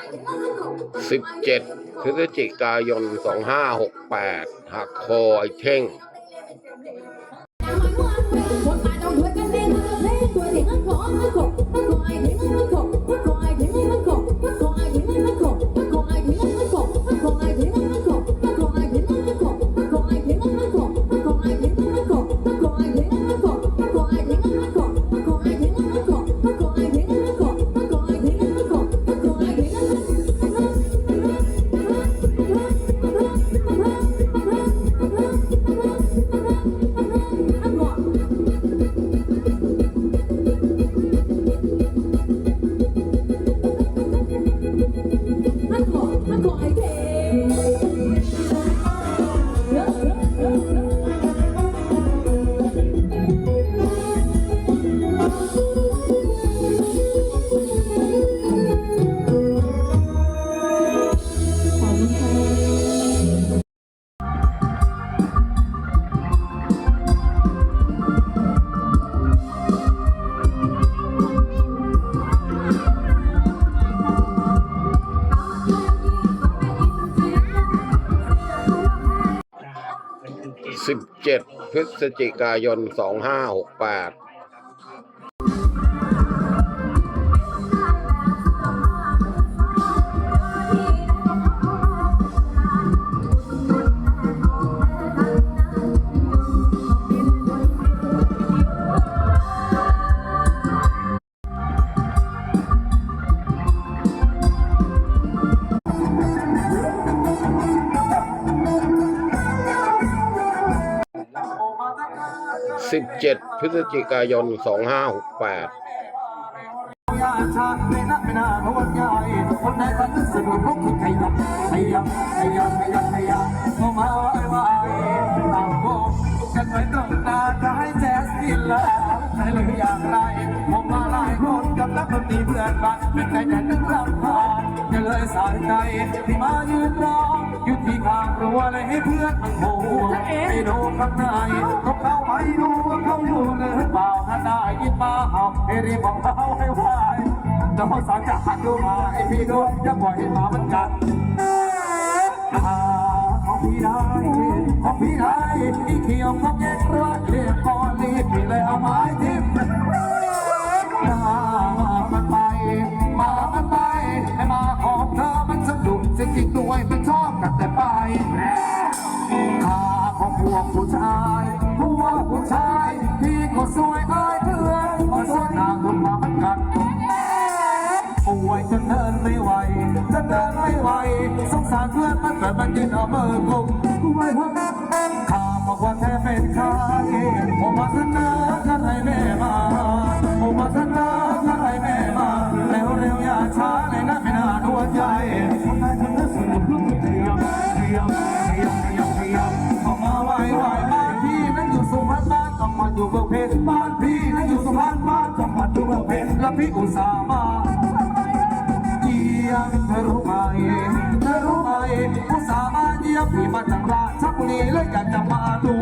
17พฤศจิกายน 2568หักคอไอ้เท่ง สิบเจ็ดพฤศจิกายนส องห้าหกแปดสิบเจ็ดพฤศจิกายนสองห้าหกแปดยาชาไม่นักไม่น่าโน้ตใหญ่คนใดก็นึกสนุกลุกขึ้นขยับขยับขยับขยับขยับเข้ามาไหวไหวต่างวงกันไว้ตรงหน้าจะให้แจ๊สกินแล้วใช่หรืออย่างไรผมมาหลายคนกับนักดนตรีเพื่อนบ้านเป็นไงแต่นึกรำคาญก็เลยสายใจที่มายืนรอ อยู่ที่ข้างรั้วเลยให้เพื่อนมันโหไปดูข้างในก็เข้าไปดูว่าเขาอยู่หรือเปล่าถ้าได้ยินมาเห่าให้รีบบอกเขาให้ไหวจะพอสารจะหักดูมาไอพี่ดูจะปล่อยให้หมามันกัดอ่าของพี่ได้ของพี่ได้อีเขียวของแก ข้าของพวกผู้ชาย พวกผู้ชายที่ก็สวยอายเพื่อนมาสวยนางลงมามันกันป่วยจนเดินไม่ไหวจะเดินไม่ไหว สงสารเพื่อนมันแต่มันยืนเอามือกุมไว้ข้าบอกว่าแค่เป็นใครผมมาเสนอ พี่นั่นอยู่สุพรรณบ้านต้องมาอยู่เมืองเพชรแล้วพี่อุตส่าห์มาเยี่ยมเธอรู้ไหมเธอรู้ไหมอุตส่าห์มาเยี่ยมพี่มาจากราชบุรีเลยอยากจะมาดู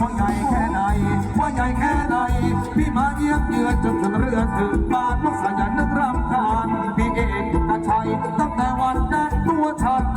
ว่าใหญ่แค่ไหนว่าใหญ่แค่ไหนพี่มาเยี่ยมเยือนจนถึงเรือถึงบ้านลูกสายันนึกรำคาญพี่เองกระชัยตั้งแต่วันนั้นตัวฉัน